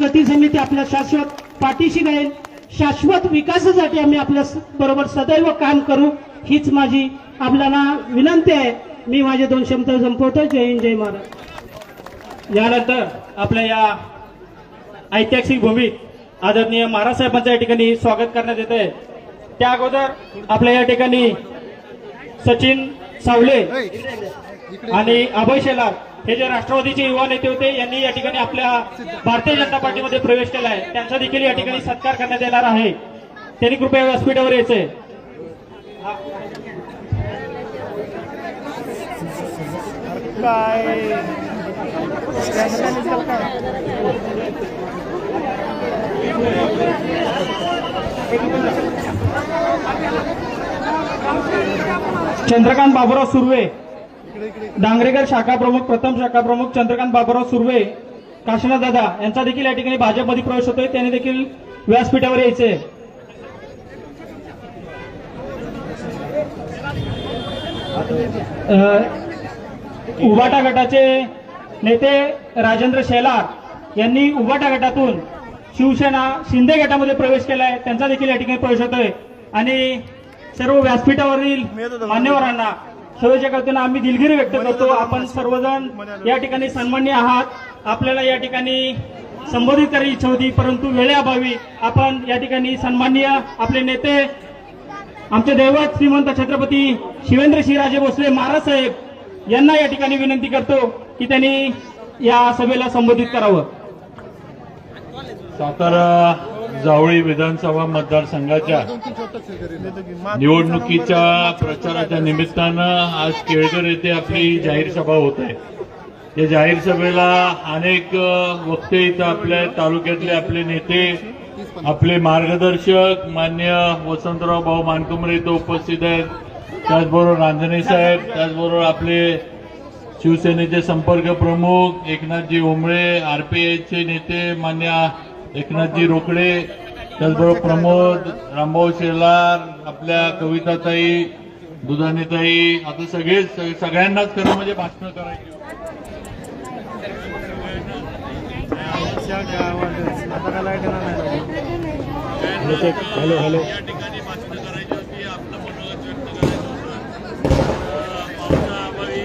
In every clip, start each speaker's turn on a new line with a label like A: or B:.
A: गती समिती आपल्या शाश्वत पाठीशी राहील. शाश्वत विकासासाठी आम्ही आपल्या बरोबर सदैव काम करू हीच माझी आपल्याला विनंती आहे. मी माझे दोन शब्द संपवतो. जय हिंद जय महाराज.
B: यानंतर आपल्या या ऐतिहासिक भूमीत आदरणीय महाराज साहेबांचं या ठिकाणी स्वागत करण्यात येत आहे त्या अगोदर आपल्या या ठिकाणी सचिन सावले आणि अभय शेलार हे जे राष्ट्रवादीचे युवा नेते होते यांनी या ठिकाणी आपल्या भारतीय जनता पार्टीमध्ये प्रवेश केला आहे. त्यांचा देखील या ठिकाणी सत्कार करण्यात येणार आहे. त्यांनी कृपया व्यासपीठावर यायचंय. चंद्रकांत बाबुराव सुर्वे डांगरेकर शाखा प्रमुख प्रथम शाखा प्रमुख चंद्रकांत बाबुराव सुर्वे काशीनाथ दादा यांचा देखील या ठिकाणी भाजपमध्ये प्रवेश होतोय. त्यांनी देखील व्यासपीठावर यायचे उबाटा गटाचे नेते राजेंद्र शेलार यांनी उबाटा गटातून शिवसेना शिंदे गटामध्ये प्रवेश केलाय. त्यांचा देखील या ठिकाणी प्रवेश होतोय. आणि सर्व व्यासपीठावरील मान्यवरांना करताना आम्ही दिलगिरी व्यक्त करतो. आपण सर्वजण या ठिकाणी सन्मान्य आहात. आपल्याला या ठिकाणी संबोधित करायची इच्छा होती परंतु वेळेअभावी आपण या ठिकाणी सन्माननीय आपले नेते आमचे दैवत श्रीमंत छत्रपती शिवेंद्र शिवराजे भोसले महाराज साहेब यांना या ठिकाणी विनंती करतो की त्यांनी या सभेला संबोधित करावं.
C: सातारा जावळी विधानसभा मतदारसंघाच्या निवडणुकीच्या प्रचाराच्या निमित्तानं आज केळकर येथे आपली जाहीर सभा होत आहे. या जाहीर सभेला अनेक वक्ते इथं आपल्या तालुक्यातले आपले नेते आपले मार्गदर्शक मान्य वसंतराव भाऊ मानकुमरे इथं उपस्थित आहेत. त्याचबरोबर रांजणे साहेब त्याचबरोबर आपले शिवसेनेचे संपर्क प्रमुख एकनाथजी ओंबळे आरपीआयचे नेते मान्य एकनाथजी रोकडे त्याचबरोबर प्रमोद रामभाऊ शेलार आपल्या कविताताई दुधानीताई आता सगळे सग- सगळ्यांनाच खरं म्हणजे भाषणं करायची. हॅलो हॅलो या ठिकाणी भाषणं करायची होती आपलं मनोगत व्यक्त करायचं होतं अं, पावसाअभावी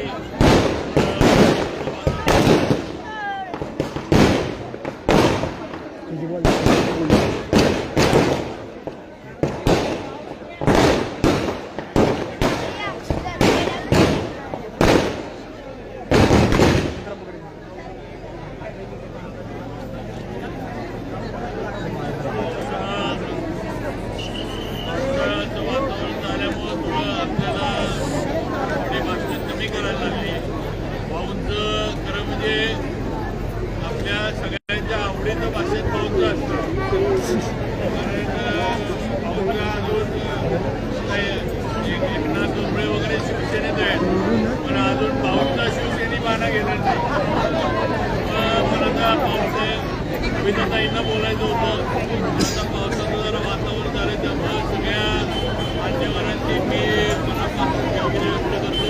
C: पावसाळ्याचं वातावरण झाल्यामुळं थोडं आपल्याला थोडी भाषणं कमी करायला लागली भाऊंचं खरं म्हणजे आपल्या सगळ्यांच्या आवडीचं भाषेत भाऊंचं असतं कारण अं, भाऊंना अजून अं, काय एक एकनाथ डोंबळे वगैरे शिवसेनेत आहेत पण अजून भाऊंचा शिवसेनी बाणा गेला नाही अं, मला आता पावसाळ्यात कविताताईंना बोलायचं होतं आता पावसाचं जरा वातावरण झालं त्यामुळे सगळ्या मान्यवरांची मी मनापासून अभिनय व्यक्त करतो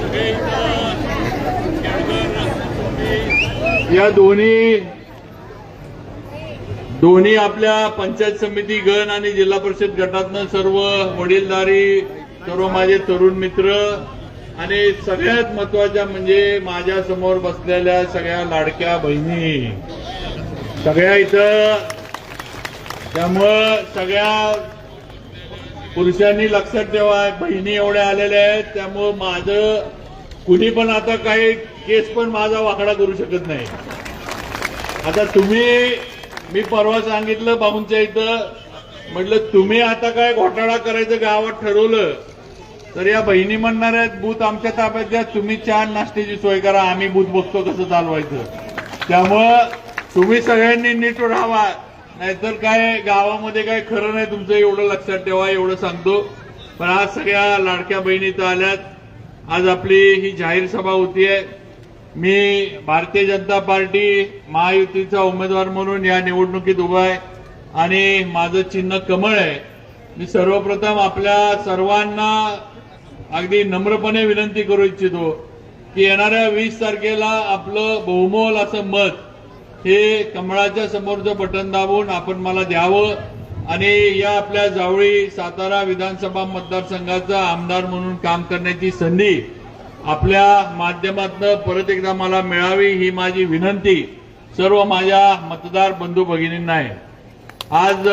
C: सगळे इथं केळकर तुम्ही या दोन्ही दोन्ही आपल्या पंचायत समिती गण आणि जिल्हा परिषद गटातनं सर्व वडीलधारी सर्व माझे तरुण मित्र आणि सगळ्यात महत्त्वाच्या म्हणजे माझ्यासमोर बसलेल्या सगळ्या लाडक्या बहिणी. सगळ्या इथं त्यामुळं सगळ्या पुरुषांनी लक्षात ठेवा बहिणी एवढ्या आलेल्या आहेत त्यामुळं माझं कुणी पण आता काही केस पण माझा वाकडा करू शकत नाही. आता तुम्ही मी परवा सांगितलं बाहूंच्या इथं म्हटलं तुम्ही आता काय घोटाळा करायचं गावात ठरवलं तर या बहिणी म्हणणार आहेत बूथ आमच्या ताब्यात द्या तुम्ही चहा नाश्त्याची सोय करा आम्ही बूथ बघतो कसं चालवायचं. त्यामुळं तुम्ही सगळ्यांनी नीट राहावा नाहीतर काय गावामध्ये काय खरं नाही तुमचं एवढं लक्षात ठेवा एवढं सांगतो. पण आज सगळ्या लाडक्या बहिणी तर आल्यात आज आपली ही जाहीर सभा होती आहे. मी भारतीय जनता पार्टी महायुतीचा उमेदवार म्हणून या निवडणुकीत उभा आहे. आणि माझं चिन्ह कमळ आहे. मी सर्वप्रथम आपल्या सर्वांना अगदी नम्रपणे विनंती करू इच्छितो की येणाऱ्या वीस तारखेला आपलं बहुमोल असं मत हे कमळाच्या समोरचं बटन दाबून आपण मला द्यावं. आणि या आपल्या जावळी सातारा विधानसभा मतदारसंघाचा आमदार म्हणून काम करण्याची संधी आपल्या माध्यमातून परत एकदा मला मिळावी ही माझी विनंती सर्व माझ्या मतदार बंधू भगिनींना आहे. आज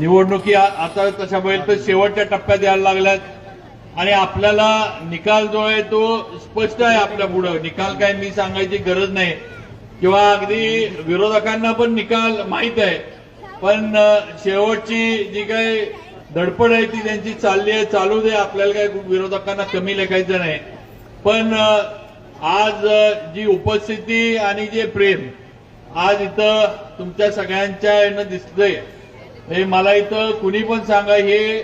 C: निवडणुकी आता तशा तर शेवटच्या टप्प्यात यायला लागल्यात आणि आपल्याला निकाल जो आहे तो स्पष्ट आहे आपल्या पुढं. निकाल काय मी सांगायची गरज नाही. किंवा अगदी विरोधकांना पण निकाल माहीत आहे. पण शेवटची जी काही धडपड आहे ती त्यांची चालली आहे चालू दे आपल्याला काही विरोधकांना कमी लेखायचं नाही. पण आज जी उपस्थिती आणि जे प्रेम आज इथं तुमच्या सगळ्यांच्या यानं दिसतंय हे मला इथं कुणी पण सांगा हे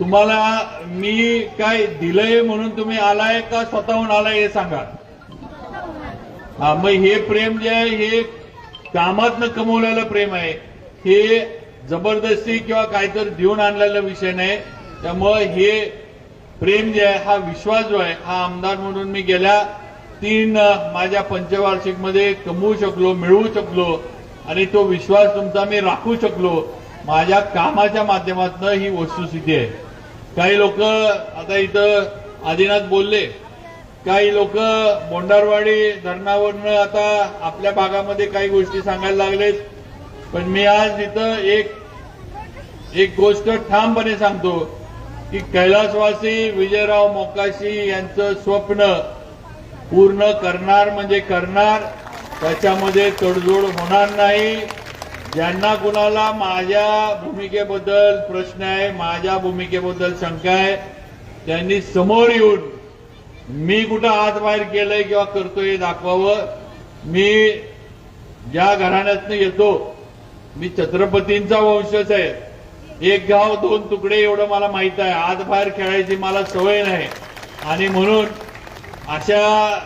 C: तुम्हाला मी काय दिलंय म्हणून तुम्ही आलाय का स्वतःहून आलाय हे सांगा. हा मग हे प्रेम जे आहे हे कामातनं कमवलेलं प्रेम आहे. हे जबरदस्ती किंवा काहीतरी देऊन आणलेला विषय नाही. त्यामुळे हे प्रेम जे आहे हा विश्वास जो आहे हा आमदार म्हणून मी गेल्या तीन माझ्या पंचवार्षिकमध्ये कमवू शकलो मिळवू शकलो आणि तो विश्वास तुमचा मी राखू शकलो. माझ्या कामाच्या माध्यमातून ही वस्तुस्थिती आहे. काही लोक आता इथं आदिनाथ बोलले काही लोक बोंडारवाडी धरणावरनं आता आपल्या भागामध्ये काही गोष्टी सांगायला लागलेत. पण मी आज इथं एक एक गोष्ट ठामपणे सांगतो की कैलासवासी विजयराव मोकाशी यांचं स्वप्न पूर्ण करणार म्हणजे करणार त्याच्यामध्ये तडजोड होणार नाही. ज्यांना कुणाला माझ्या भूमिकेबद्दल प्रश्न आहे माझ्या भूमिकेबद्दल शंका आहे त्यांनी समोर येऊन मी कुठं आत बाहेर केलंय किंवा करतोय दाखवावं. मी ज्या घराण्यातनं येतो मी छत्रपतींचा वंशज आहे. एक गाव दोन तुकडे एवढं मला माहीत आहे. आत बाहेर खेळायची मला सवय नाही. आणि म्हणून अशा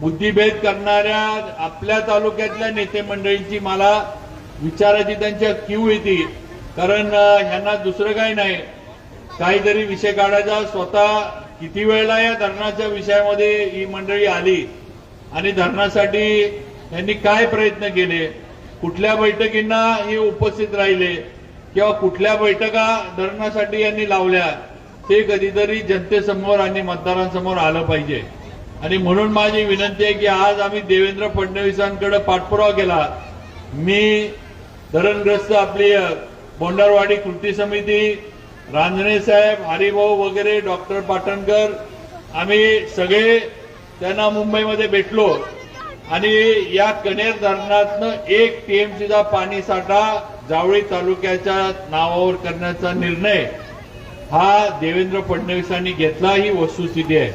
C: बुद्धिभेद करणाऱ्या आपल्या तालुक्यातल्या नेते मंडळींची मला विचारायची त्यांच्या क्यू येते. कारण ह्यांना दुसरं काही नाही. काहीतरी विषय काढायचा. स्वतः किती वेळेला या धरणाच्या विषयामध्ये ही मंडळी आली आणि धरणासाठी यांनी काय प्रयत्न केले? कुठल्या बैठकींना हे उपस्थित राहिले? किंवा कुठल्या बैठका धरणासाठी यांनी लावल्या? ते कधीतरी जनतेसमोर आणि मतदारांसमोर आलं पाहिजे. आणि म्हणून माझी विनंती आहे की आज आम्ही देवेंद्र फडणवीसांकडे पाठपुरावा केला. मी धरणग्रस्त आपली बोंडारवाडी कृती समिती रांजणे साहेब हरिभाऊ वगैरे डॉक्टर पाटणकर आम्ही सगळे त्यांना मुंबईमध्ये भेटलो. आणि या कनेर धरणातनं एक टीएमसीचा पाणी साठा जावळी तालुक्याच्या नावावर करण्याचा निर्णय हा देवेंद्र फडणवीसांनी घेतला. ही वस्तुस्थिती आहे.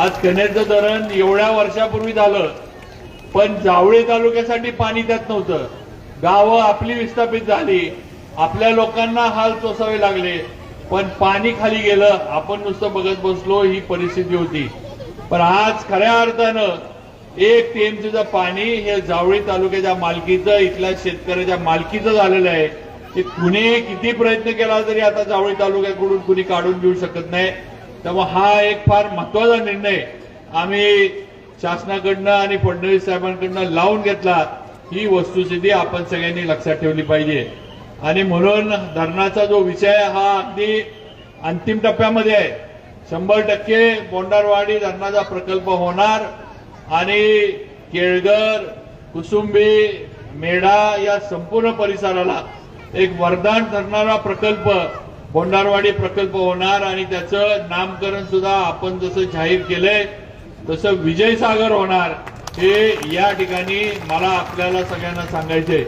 C: आज कनेरचं धरण एवढ्या वर्षापूर्वी झालं पण जावळी तालुक्यासाठी पाणी त्यात नव्हतं. गावं आपली विस्थापित झाली. आपल्या लोकांना हाल सोसावे लागले पण पाणी खाली गेलं आपण नुसतं बघत बसलो ही परिस्थिती होती. पण आज खऱ्या अर्थानं एक टीएमसीचं पाणी हे जावळी तालुक्याच्या मालकीचं इथल्या शेतकऱ्याच्या मालकीचं झालेलं आहे. ते कुणी किती प्रयत्न केला तरी आता जावळी तालुक्याकडून कुणी काढून घेऊ शकत नाही. त्यामुळे हा एक फार महत्त्वाचा निर्णय आम्ही शासनाकडनं आणि फडणवीस साहेबांकडनं लावून घेतला. ही वस्तुस्थिती आपण सगळ्यांनी लक्षात ठेवली पाहिजे. आणि म्हणून धरणाचा जो विषय आहे हा अगदी अंतिम टप्प्यामध्ये आहे. शंभर टक्के बोंडारवाडी धरणाचा प्रकल्प होणार आणि केळगर कुसुंबी मेढा या संपूर्ण परिसराला एक वरदान ठरणारा प्रकल्प बोंडारवाडी प्रकल्प होणार आणि त्याचं नामकरण सुद्धा आपण जसं जाहीर केलंय तसं विजयसागर होणार हे या ठिकाणी मला आपल्याला सगळ्यांना सांगायचंय.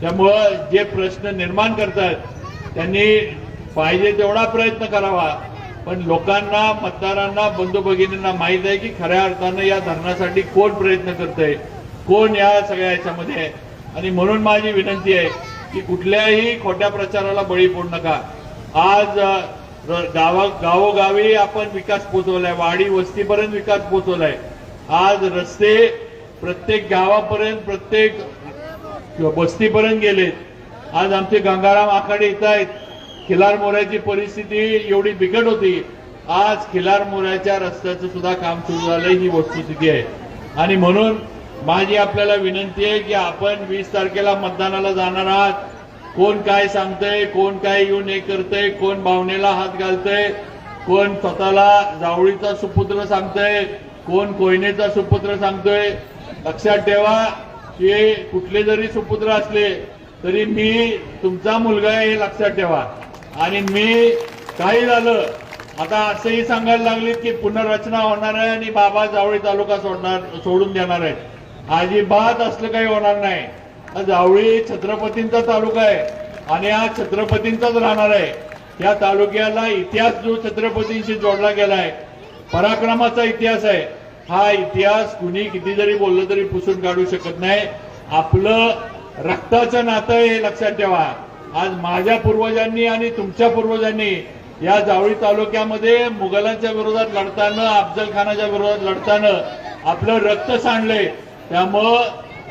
C: त्यामुळं जे प्रश्न निर्माण करतात त्यांनी पाहिजे तेवढा प्रयत्न करावा. पण लोकांना मतदारांना बंधू भगिनींना माहीत आहे की खऱ्या अर्थानं या धरणासाठी कोण प्रयत्न करतंय? कोण या सगळ्या याच्यामध्ये? आहे आणि म्हणून माझी विनंती आहे की कुठल्याही खोट्या प्रचाराला बळी पडू नका. आज र- गावा गावोगावी आपण विकास पोहोचवलाय. वाडी वस्तीपर्यंत विकास पोहोचवलाय. आज रस्ते प्रत्येक गावापर्यंत प्रत्येक किंवा बस्तीपर्यंत गेलेत आज आमचे गंगाराम आखाडे येत आहेत. खिलार मोऱ्याची परिस्थिती एवढी बिकट होती. आज खिलार मोऱ्याच्या रस्त्याचं सुद्धा काम सुरू झालंय ही वस्तुस्थिती आहे. आणि म्हणून माझी आपल्याला विनंती आहे की आपण वीस तारखेला मतदानाला जाणार आहात. कोण काय सांगतंय कोण काय येऊन हे करतंय कोण भावनेला हात घालतंय कोण स्वतःला जावळीचा सुपुत्र सांगतंय कोण कोयनेचा सुपुत्र सांगतोय. लक्षात ठेवा हे कुठले जरी सुपुत्र असले तरी मी तुमचा मुलगा आहे हे लक्षात ठेवा. आणि मी काही झालं आता असंही सांगायला लागलीत की पुनर्रचना होणार आहे आणि बाबा जावळी तालुका सोडणार सोडून देणार आहे अजिबात असलं काही होणार नाही. जावळी छत्रपतींचा तालुका आहे आणि हा छत्रपतींचाच राहणार आहे. या तालुक्याला इतिहास जो छत्रपतींशी जोडला गेलाय पराक्रमाचा इतिहास आहे. हा इतिहास कुणी किती जरी बोललं तरी पुसून काढू शकत नाही. आपलं रक्ताचं नातं आहे हे लक्षात ठेवा. आज माझ्या पूर्वजांनी आणि तुमच्या पूर्वजांनी या जावळी तालुक्यामध्ये मुघलांच्या विरोधात लढताना अफजल खानाच्या विरोधात लढताना आपलं रक्त सांडलंय. त्यामुळं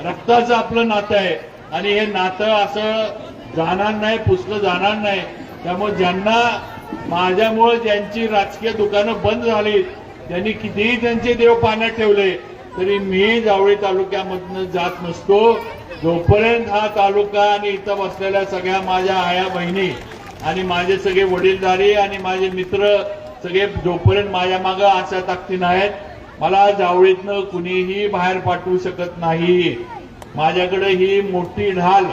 C: रक्ताचं आपलं नातं आहे. आणि हे नातं असं जाणार नाही पुसलं जाणार नाही. त्यामुळे ज्यांना माझ्यामुळे ज्यांची राजकीय दुकानं बंद झाली त्यांनी कितीही त्यांचे देव पाण्यात ठेवले तरी मी जावळी तालुक्यामधनं जात नसतो. जोपर्यंत हा तालुका आणि इथं बसलेल्या सगळ्या माझ्या आया बहिणी आणि माझे सगळे वडीलधारी आणि माझे मित्र सगळे जोपर्यंत माझ्या मागं आशा ताकदीन आहेत मला जावळीतनं कुणीही बाहेर पाठवू शकत नाही. माझ्याकडे ही मोठी ढाल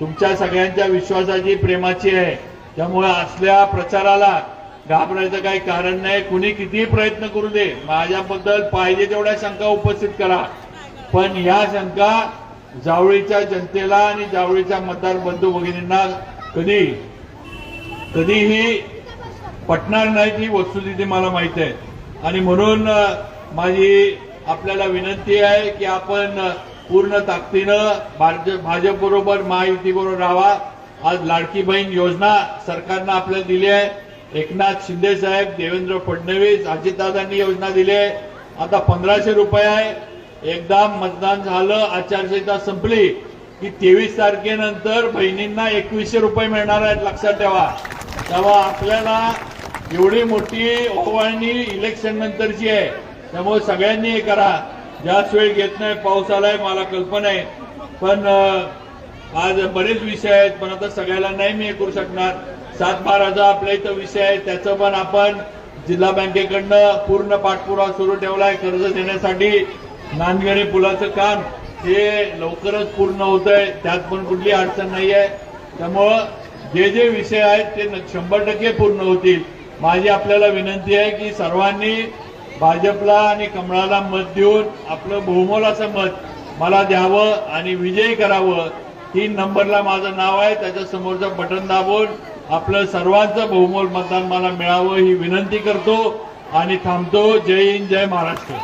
C: तुमच्या सगळ्यांच्या विश्वासाची प्रेमाची आहे. त्यामुळे असल्या प्रचाराला घाबरायचं काही कारण नाही. कुणी कितीही प्रयत्न करू दे माझ्याबद्दल पाहिजे तेवढ्या शंका उपस्थित करा. पण या शंका जावळीच्या जनतेला आणि जावळीच्या मतदार बंधू भगिनींना कधी कधीही पटणार नाही ती वस्तुस्थिती मला माहीत आहे. आणि म्हणून माझी आपल्याला विनंती आहे की आपण पूर्ण ताकदीनं भाजप भाजपबरोबर महायुतीबरोबर राहा आज लाडकी बहीण योजना सरकारनं आपल्याला दिली आहे. एकनाथ शिंदे साहेब देवेंद्र फडणवीस अजितदादांनी योजना दिली आहे. आता पंधराशे रुपये आहे. एकदा मतदान झालं आचारसंहिता संपली की तेवीस तारखेनंतर बहिणींना एकवीसशे रुपये मिळणार आहेत. लक्षात ठेवा. तेव्हा आपल्याला एवढी मोठी ओवाळणी इलेक्शन नंतरची आहे. त्यामुळे सगळ्यांनी हे करा. जास्त वेळ घेत नाही. पाऊस आलाय मला कल्पना आहे. पण आज बरेच विषय आहेत पण आता सगळ्याला नाही मी हे करू शकणार. सात बाराचा आपल्या इथं विषय आहे. त्याचं पण आपण जिल्हा बँकेकडनं पूर्ण पाठपुरावा सुरू ठेवलाय. कर्ज देण्यासाठी नांदगणी पुलाचं काम हे लवकरच पूर्ण होत आहे त्यात पण कुठली अडचण नाही आहे त्यामुळं जे जे विषय आहेत ते न- शंभर टक्के पूर्ण होतील. माझी आपल्याला विनंती आहे की सर्वांनी भाजपला आणि कमळाला मत देऊन आपलं बहुमोल असं मत मला द्यावं आणि विजयी करावं. तीन नंबरला माझं नाव आहे. त्याच्या समोरचं बटन दाबून आपलं सर्वांचं बहुमोल मतदान मला मिळावं ही विनंती करतो आणि थांबतो. जय हिंद जय महाराष्ट्र.